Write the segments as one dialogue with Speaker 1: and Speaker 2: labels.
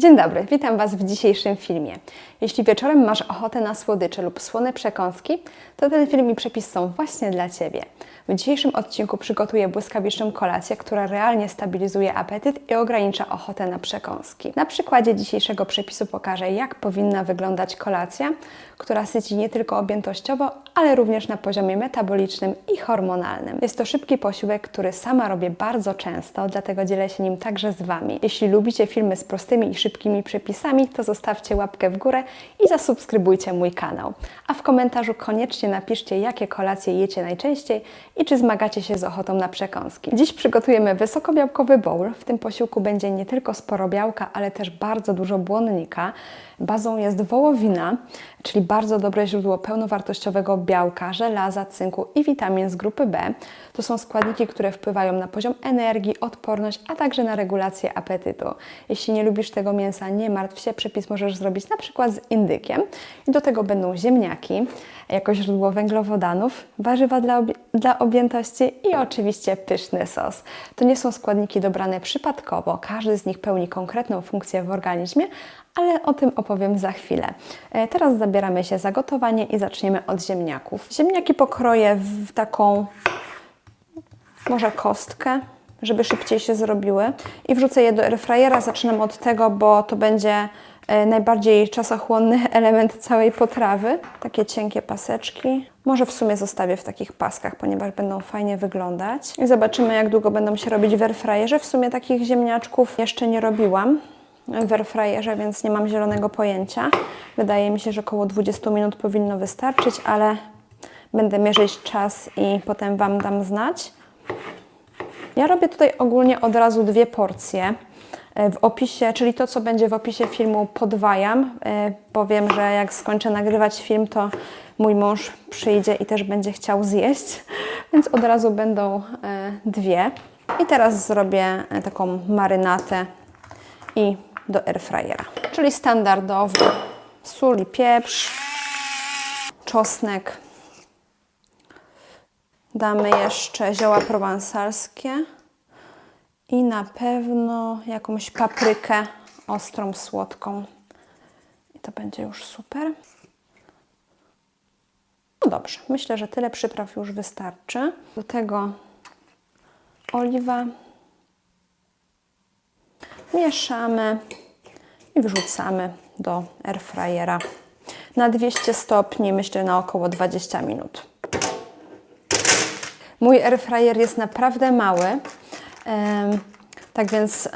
Speaker 1: Dzień dobry, witam Was w dzisiejszym filmie. Jeśli wieczorem masz ochotę na słodycze lub słone przekąski, to ten film i przepis są właśnie dla Ciebie. W dzisiejszym odcinku przygotuję błyskawiczną kolację, która realnie stabilizuje apetyt i ogranicza ochotę na przekąski. Na przykładzie dzisiejszego przepisu pokażę, jak powinna wyglądać kolacja, która syci nie tylko objętościowo, ale również na poziomie metabolicznym i hormonalnym. Jest to szybki posiłek, który sama robię bardzo często, dlatego dzielę się nim także z Wami. Jeśli lubicie filmy z prostymi i szybkimi przepisami, to zostawcie łapkę w górę i zasubskrybujcie mój kanał. A w komentarzu koniecznie napiszcie, jakie kolacje jecie najczęściej i czy zmagacie się z ochotą na przekąski. Dziś przygotujemy wysokobiałkowy bowl. W tym posiłku będzie nie tylko sporo białka, ale też bardzo dużo błonnika. Bazą jest wołowina, czyli bardzo dobre źródło pełnowartościowego białka, żelaza, cynku i witamin z grupy B. To są składniki, które wpływają na poziom energii, odporność, a także na regulację apetytu. Jeśli nie lubisz tego mięsa, nie martw się, przepis możesz zrobić na przykład z indykiem. I do tego będą ziemniaki, jako źródło węglowodanów, warzywa dla, dla objętości i oczywiście pyszny sos. To nie są składniki dobrane przypadkowo, każdy z nich pełni konkretną funkcję w organizmie, ale o tym opowiem za chwilę. E, Teraz zabieramy się za gotowanie i zaczniemy od ziemniaków. Ziemniaki pokroję w taką może kostkę, żeby szybciej się zrobiły i wrzucę je do airfryera. Zaczynam od tego, bo to będzie najbardziej czasochłonny element całej potrawy. Takie cienkie paseczki. Może w sumie zostawię w takich paskach, ponieważ będą fajnie wyglądać. I zobaczymy, jak długo będą się robić w airfryerze. W sumie takich ziemniaczków jeszcze nie robiłam w airfryerze, więc nie mam zielonego pojęcia. Wydaje mi się, że około 20 minut powinno wystarczyć, ale będę mierzyć czas i potem Wam dam znać. Ja robię tutaj ogólnie od razu dwie porcje. E, W opisie, czyli to, co będzie w opisie filmu, podwajam, e, bo wiem, że jak skończę nagrywać film, to mój mąż przyjdzie i też będzie chciał zjeść, więc od razu będą e, dwie. I teraz zrobię e, taką marynatę i do airfryera. Czyli standardowo sól i pieprz, czosnek. Damy jeszcze zioła prowansalskie i na pewno jakąś paprykę ostrą, słodką. I to będzie już super. No dobrze, myślę, że tyle przypraw już wystarczy. Do tego oliwa. Mieszamy i wrzucamy do airfryera na 200 stopni, myślę na około 20 minut. Mój airfryer jest naprawdę mały. Tak więc,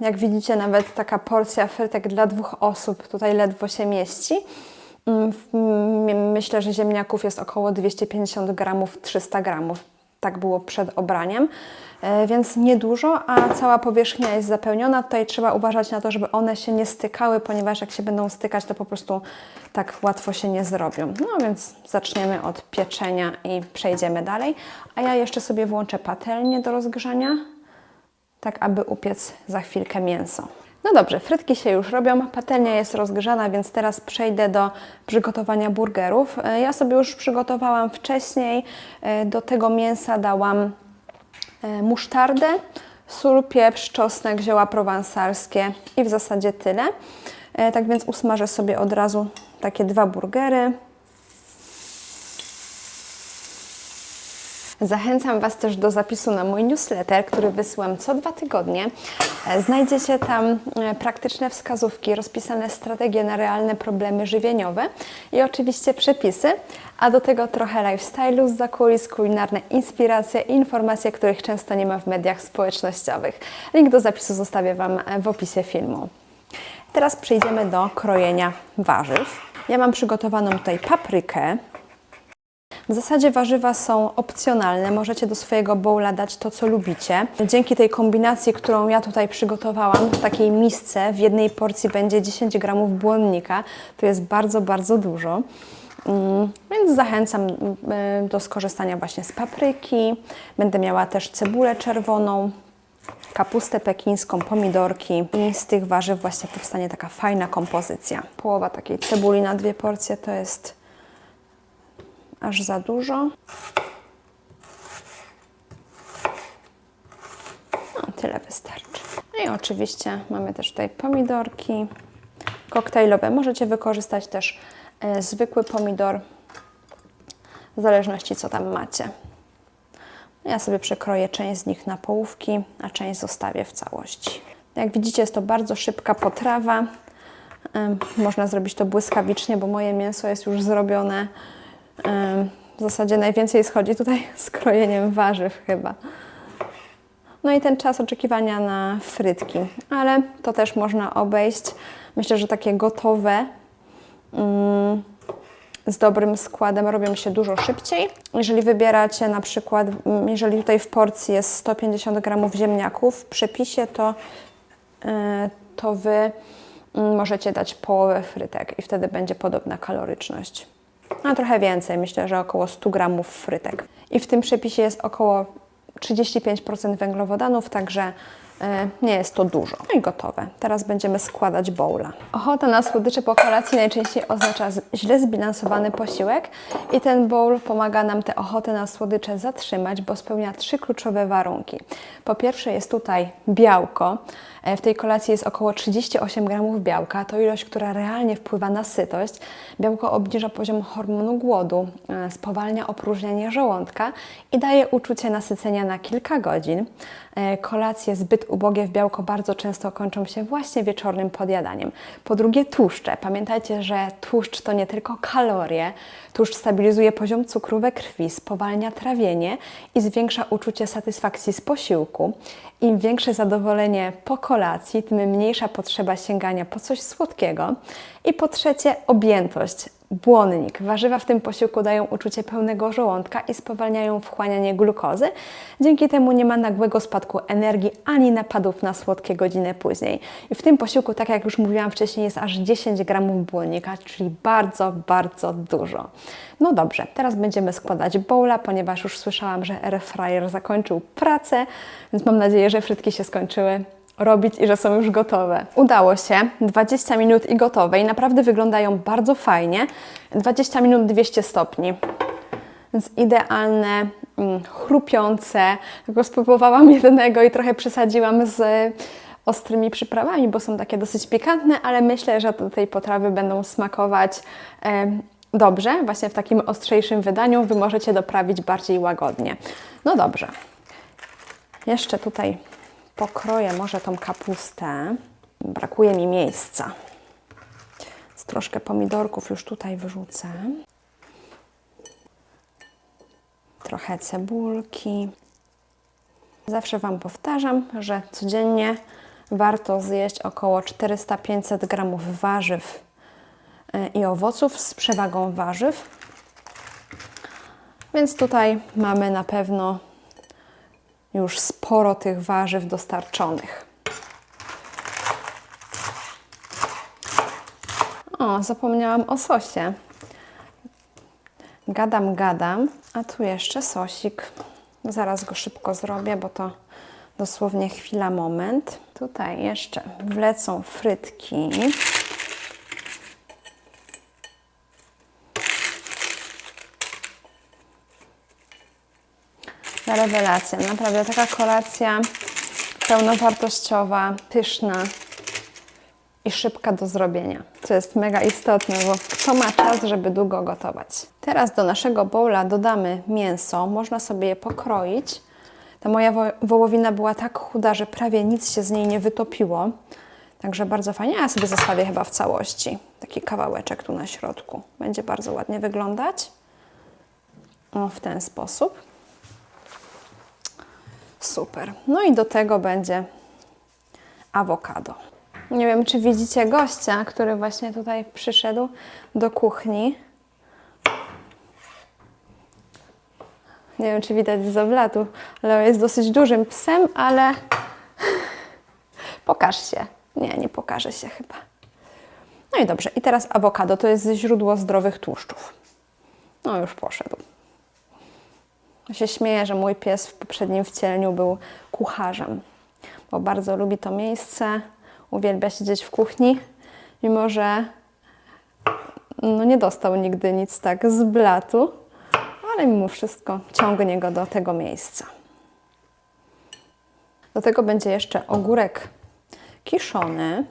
Speaker 1: jak widzicie, nawet taka porcja frytek dla dwóch osób tutaj ledwo się mieści. Mm, Myślę, że ziemniaków jest około 250 gramów, 300 gramów. Tak było przed obraniem, E, więc niedużo, a cała powierzchnia jest zapełniona. Tutaj trzeba uważać na to, żeby one się nie stykały, ponieważ jak się będą stykać, to po prostu tak łatwo się nie zrobią. No więc zaczniemy od pieczenia i przejdziemy dalej. A ja jeszcze sobie włączę patelnię do rozgrzania, tak aby upiec za chwilkę mięso. No dobrze, frytki się już robią, patelnia jest rozgrzana, więc teraz przejdę do przygotowania burgerów. E, Ja sobie już przygotowałam wcześniej. E, Do tego mięsa dałam e, musztardę, sól, pieprz, czosnek, zioła prowansalskie i w zasadzie tyle. Tak więc usmażę sobie od razu takie dwa burgery. Zachęcam Was też do zapisu na mój newsletter, który wysyłam co dwa tygodnie. E, Znajdziecie tam e, praktyczne wskazówki, rozpisane strategie na realne problemy żywieniowe i oczywiście przepisy, a do tego trochę lifestyle'u z zakulis, kulinarne inspiracje i informacje, których często nie ma w mediach społecznościowych. Link do zapisu zostawię Wam e, w opisie filmu. Teraz przejdziemy do krojenia warzyw. Ja mam przygotowaną tutaj paprykę, w zasadzie warzywa są opcjonalne, możecie do swojego bowla dać to, co lubicie. Dzięki tej kombinacji, którą ja tutaj przygotowałam, w takiej misce w jednej porcji będzie 10 gramów błonnika. To jest bardzo, bardzo dużo. Mm, Więc zachęcam mm, do skorzystania właśnie z papryki. Będę miała też cebulę czerwoną, kapustę pekińską, pomidorki i z tych warzyw właśnie powstanie taka fajna kompozycja. Połowa takiej cebuli na dwie porcje to jest aż za dużo. No, tyle wystarczy. No i oczywiście mamy też tutaj pomidorki koktajlowe. Możecie wykorzystać też e, zwykły pomidor, w zależności co tam macie. Ja sobie przekroję część z nich na połówki, a część zostawię w całości. Jak widzicie, jest to bardzo szybka potrawa. Można zrobić to błyskawicznie, bo moje mięso jest już zrobione. W zasadzie najwięcej schodzi tutaj z krojeniem warzyw chyba. No i ten czas oczekiwania na frytki, ale to też można obejść. Myślę, że takie gotowe mm, z dobrym składem robią się dużo szybciej. Jeżeli wybieracie na przykład, mm, jeżeli tutaj w porcji jest 150 gramów ziemniaków, w przepisie to, yy, to Wy mm, możecie dać połowę frytek i wtedy będzie podobna kaloryczność. No trochę więcej, myślę, że około 100 gramów frytek. I w tym przepisie jest około 35% węglowodanów, także nie jest to dużo. No i gotowe. Teraz będziemy składać bowla. Ochota na słodycze po kolacji najczęściej oznacza źle zbilansowany posiłek i ten bowl pomaga nam tę ochotę na słodycze zatrzymać, bo spełnia trzy kluczowe warunki. Po pierwsze jest tutaj białko. E, W tej kolacji jest około 38 gramów białka. To ilość, która realnie wpływa na sytość. Białko obniża poziom hormonu głodu, e, spowalnia opróżnianie żołądka i daje uczucie nasycenia na kilka godzin. E, Kolacje zbyt ubogie w białko bardzo często kończą się właśnie wieczornym podjadaniem. Po drugie tłuszcze. Pamiętajcie, że tłuszcz to nie tylko kalorie. Tłuszcz stabilizuje poziom cukru we krwi, spowalnia trawienie i zwiększa uczucie satysfakcji z posiłku. Im większe zadowolenie po kolacji, tym mniejsza potrzeba sięgania po coś słodkiego. I po trzecie, objętość. Błonnik. Warzywa w tym posiłku dają uczucie pełnego żołądka i spowalniają wchłanianie glukozy. Dzięki temu nie ma nagłego spadku energii ani napadów na słodkie godzinę później. I w tym posiłku, tak jak już mówiłam wcześniej, jest aż 10 gramów błonnika, czyli bardzo, bardzo dużo. No dobrze, teraz będziemy składać bowla, ponieważ już słyszałam, że air fryer zakończył pracę, więc mam nadzieję, że frytki się skończyły robić i że są już gotowe. Udało się, 20 minut i gotowe i naprawdę wyglądają bardzo fajnie. 20 minut 200 stopni. Więc idealne, mm, chrupiące. Tylko spróbowałam jednego i trochę przesadziłam z ostrymi przyprawami, bo są takie dosyć pikantne, ale myślę, że do tej potrawy będą smakować dobrze. Właśnie w takim ostrzejszym wydaniu Wy możecie doprawić bardziej łagodnie. No dobrze. Jeszcze tutaj pokroję może tą kapustę. Brakuje mi miejsca. Więc troszkę pomidorków już tutaj wyrzucę. Trochę cebulki. Zawsze Wam powtarzam, że codziennie warto zjeść około 400-500 gramów warzyw y, i owoców z przewagą warzyw. Więc tutaj mamy na pewno już sporo tych warzyw dostarczonych. O, zapomniałam o sosie. Gadam, gadam, a tu jeszcze sosik. Zaraz go szybko zrobię, bo to dosłownie chwila, moment. Tutaj jeszcze wlecą frytki. Rewelacja. Naprawdę taka kolacja pełnowartościowa, pyszna i szybka do zrobienia, co jest mega istotne, bo kto ma czas, żeby długo gotować. Teraz do naszego bowla dodamy mięso. Można sobie je pokroić. Ta moja wo- wołowina była tak chuda, że prawie nic się z niej nie wytopiło. Także bardzo fajnie. Ja sobie zostawię chyba w całości. Taki kawałeczek tu na środku. Będzie bardzo ładnie wyglądać. O, w ten sposób. Super. No i do tego będzie awokado. Nie wiem, czy widzicie gościa, który właśnie tutaj przyszedł do kuchni. Nie wiem, czy widać z oblatu. Leo jest dosyć dużym psem, ale pokaż się. Nie, nie pokaże się chyba. No i dobrze. I teraz awokado to jest źródło zdrowych tłuszczów. No już poszedł. Ja się śmieję, że mój pies w poprzednim wcieleniu był kucharzem, bo bardzo lubi to miejsce, uwielbia siedzieć w kuchni, mimo że no, nie dostał nigdy nic tak z blatu, ale mimo wszystko ciągnie go do tego miejsca. Do tego będzie jeszcze ogórek kiszony.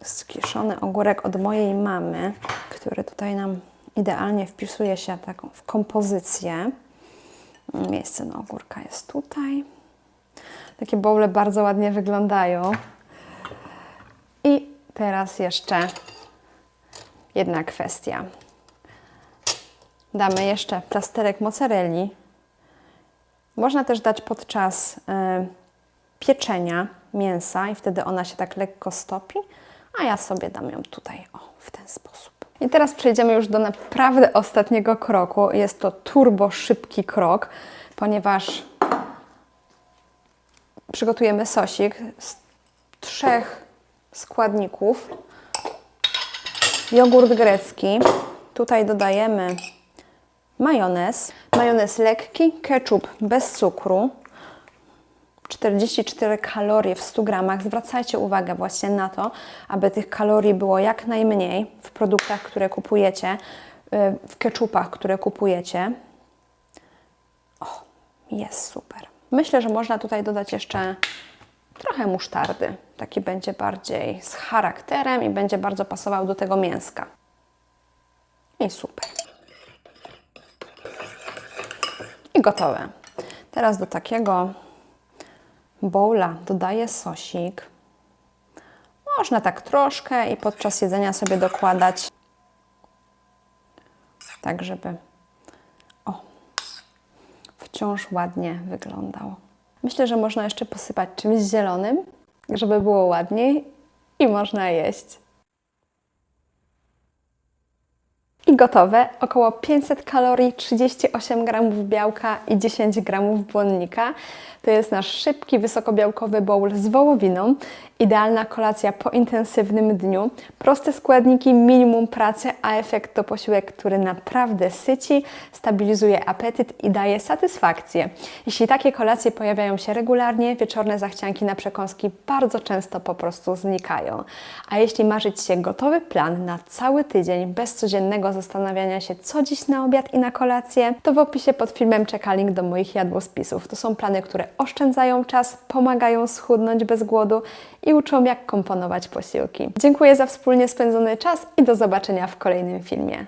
Speaker 1: Jest kiszony ogórek od mojej mamy, który tutaj nam idealnie wpisuje się taką w kompozycję. Miejsce na ogórka jest tutaj. Takie bowle bardzo ładnie wyglądają. I teraz jeszcze jedna kwestia. Damy jeszcze plasterek mozzarelli. Można też dać podczas y, pieczenia mięsa i wtedy ona się tak lekko stopi, a ja sobie dam ją tutaj, o, w ten sposób. I teraz przejdziemy już do naprawdę ostatniego kroku. Jest to turbo szybki krok, ponieważ przygotujemy sosik z trzech składników. Jogurt grecki. Tutaj dodajemy majonez. Majonez lekki, ketchup bez cukru. 44 kalorie w 100 gramach. Zwracajcie uwagę właśnie na to, aby tych kalorii było jak najmniej w produktach, które kupujecie, y, w keczupach, które kupujecie. O, jest super. Myślę, że można tutaj dodać jeszcze trochę musztardy. Taki będzie bardziej z charakterem i będzie bardzo pasował do tego mięska. I super. I gotowe. Teraz do takiego bowla dodaję sosik. Można tak troszkę i podczas jedzenia sobie dokładać, tak żeby o, wciąż ładnie wyglądał. Myślę, że można jeszcze posypać czymś zielonym, żeby było ładniej i można jeść. Gotowe. Około 500 kalorii, 38 gramów białka i 10 gramów błonnika. To jest nasz szybki, wysokobiałkowy bowl z wołowiną. Idealna kolacja po intensywnym dniu. Proste składniki, minimum pracy, a efekt to posiłek, który naprawdę syci, stabilizuje apetyt i daje satysfakcję. Jeśli takie kolacje pojawiają się regularnie, wieczorne zachcianki na przekąski bardzo często po prostu znikają. A jeśli marzyć się gotowy plan na cały tydzień, bez codziennego zastanawiania się, co dziś na obiad i na kolację, to w opisie pod filmem czeka link do moich jadłospisów. To są plany, które oszczędzają czas, pomagają schudnąć bez głodu i uczą, jak komponować posiłki. Dziękuję za wspólnie spędzony czas i do zobaczenia w kolejnym filmie.